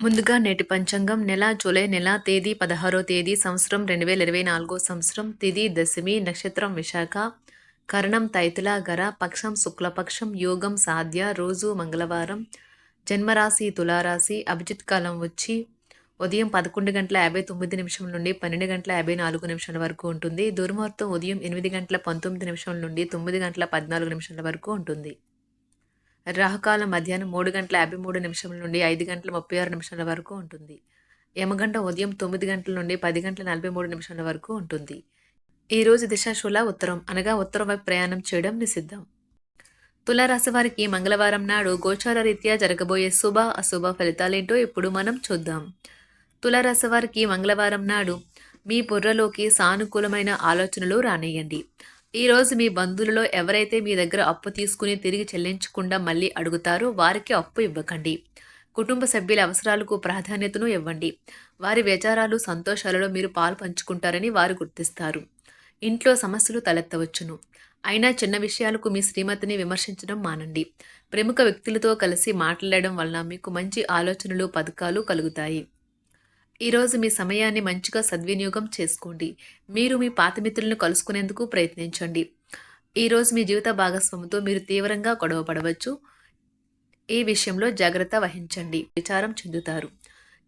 ముందుగా నేటి పంచాంగం నెల జూలై నెల తేదీ పదహారో తేదీ సంవత్సరం రెండు వేల ఇరవై నాలుగో సంవత్సరం తిది దశమి నక్షత్రం విశాఖ. కరణం తైతుల గర పక్షం శుక్లపక్షం యోగం సాధ్య రోజు మంగళవారం. జన్మరాశి తులారాశి అభిజిత్ కాలం వచ్చి ఉదయం పదకొండు గంటల యాభై తొమ్మిది నిమిషం నుండి పన్నెండు గంటల యాభై నాలుగు నిమిషాల వరకు ఉంటుంది. దుర్మార్తం ఉదయం ఎనిమిది గంటల పంతొమ్మిది నిమిషం నుండి తొమ్మిది గంటల పద్నాలుగు నిమిషాల వరకు ఉంటుంది. రాహుకాలం మధ్యాహ్నం మూడు గంటల యాభై మూడు నిమిషాల నుండి ఐదు గంటల ముప్పై ఆరు నిమిషాల వరకు ఉంటుంది. యమగంట ఉదయం తొమ్మిది గంటల నుండి పది గంటల నలభై మూడు నిమిషాల వరకు ఉంటుంది. ఈరోజు దిశాశూల ఉత్తరం. అనగా ఉత్తరం వైపు ప్రయాణం చేయడం నిషిద్ధం. తులారాశి వారికి మంగళవారం నాడు గోచార రీత్యా జరగబోయే శుభ అశుభ ఫలితాలేంటో ఇప్పుడు మనం చూద్దాం. తులారాశి వారికి మంగళవారం నాడు మీ బుర్రలోకి సానుకూలమైన ఆలోచనలు రానియండి ఈరోజు మీ బంధువులలో ఎవరైతే మీ దగ్గర అప్పు తీసుకుని తిరిగి చెల్లించకుండా మళ్ళీ అడుగుతారో వారికి అప్పు ఇవ్వకండి. కుటుంబ సభ్యుల అవసరాలకు ప్రాధాన్యతను ఇవ్వండి. వారి విచారాలు సంతోషాలలో మీరు పాలు పంచుకుంటారని వారు గుర్తిస్తారు. ఇంట్లో సమస్యలు తలెత్తవచ్చును. అయినా చిన్న విషయాలకు మీ శ్రీమతిని విమర్శించడం మానండి. ప్రముఖ వ్యక్తులతో కలిసి మాట్లాడడం వలన మీకు మంచి ఆలోచనలు పథకాలు కలుగుతాయి. ఈరోజు మీ సమయాన్ని మంచిగా సద్వినియోగం చేసుకోండి. మీరు మీ పాత మిత్రులను కలుసుకునేందుకు ప్రయత్నించండి. ఈరోజు మీ జీవిత భాగస్వామితో మీరు తీవ్రంగా గొడవ పడవచ్చు. ఈ విషయంలో జాగ్రత్త వహించండి. విచారం చెందుతారు.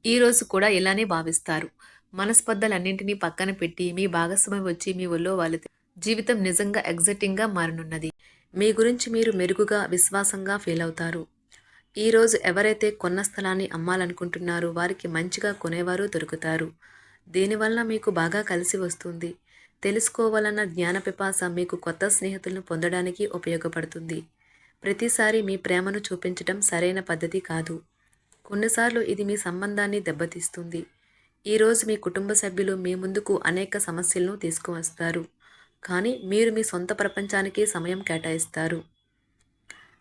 ఈరోజు కూడా ఇలానే భావిస్తారు. మనస్పర్ధలన్నింటినీ పక్కన పెట్టి మీ భాగస్వామి వచ్చి మీ ఒళ్ళో వాళ్ళతో జీవితం నిజంగా ఎగ్జైటింగ్గా మారనున్నది. మీ గురించి మీరు మెరుగుగా విశ్వాసంగా ఫీల్ అవుతారు. ఈరోజు ఎవరైతే కొన్న స్థలాన్ని అమ్మాలనుకుంటున్నారో వారికి మంచిగా కొనేవారు దొరుకుతారు. దీనివల్ల మీకు బాగా కలిసి వస్తుంది. తెలుసుకోవాలన్న జ్ఞాన పిపాస మీకు కొత్త స్నేహితులను పొందడానికి ఉపయోగపడుతుంది. ప్రతిసారి మీ ప్రేమను చూపించడం సరైన పద్ధతి కాదు. కొన్నిసార్లు ఇది మీ సంబంధాన్ని దెబ్బతీస్తుంది. ఈరోజు మీ కుటుంబ సభ్యులు మీ ముందుకు అనేక సమస్యలను తీసుకువస్తారు. కానీ మీరు మీ సొంత ప్రపంచానికి సమయం కేటాయిస్తారు.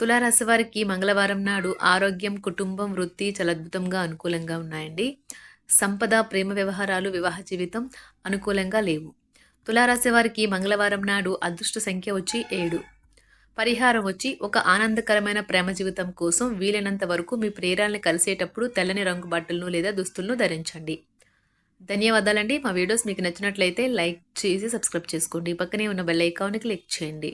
తులారాశి వారికి మంగళవారం నాడు ఆరోగ్యం కుటుంబం వృత్తి చాలా అద్భుతంగా అనుకూలంగా ఉన్నాయండి. సంపద ప్రేమ వ్యవహారాలు వివాహ జీవితం అనుకూలంగా లేవు. తులారాశి వారికి మంగళవారం నాడు అదృష్ట సంఖ్య వచ్చి ఏడు. పరిహారం వచ్చి ఒక ఆనందకరమైన ప్రేమ జీవితం కోసం వీలైనంత వరకు మీ ప్రేరాల్ని కలిసేటప్పుడు తెల్లని రంగు బట్టలను లేదా దుస్తులను ధరించండి. ధన్యవాదాలండి. మా వీడియోస్ మీకు నచ్చినట్లయితే లైక్ చేసి సబ్స్క్రైబ్ చేసుకోండి. పక్కనే ఉన్న బెల్ ఐకాన్ని క్లిక్ చేయండి.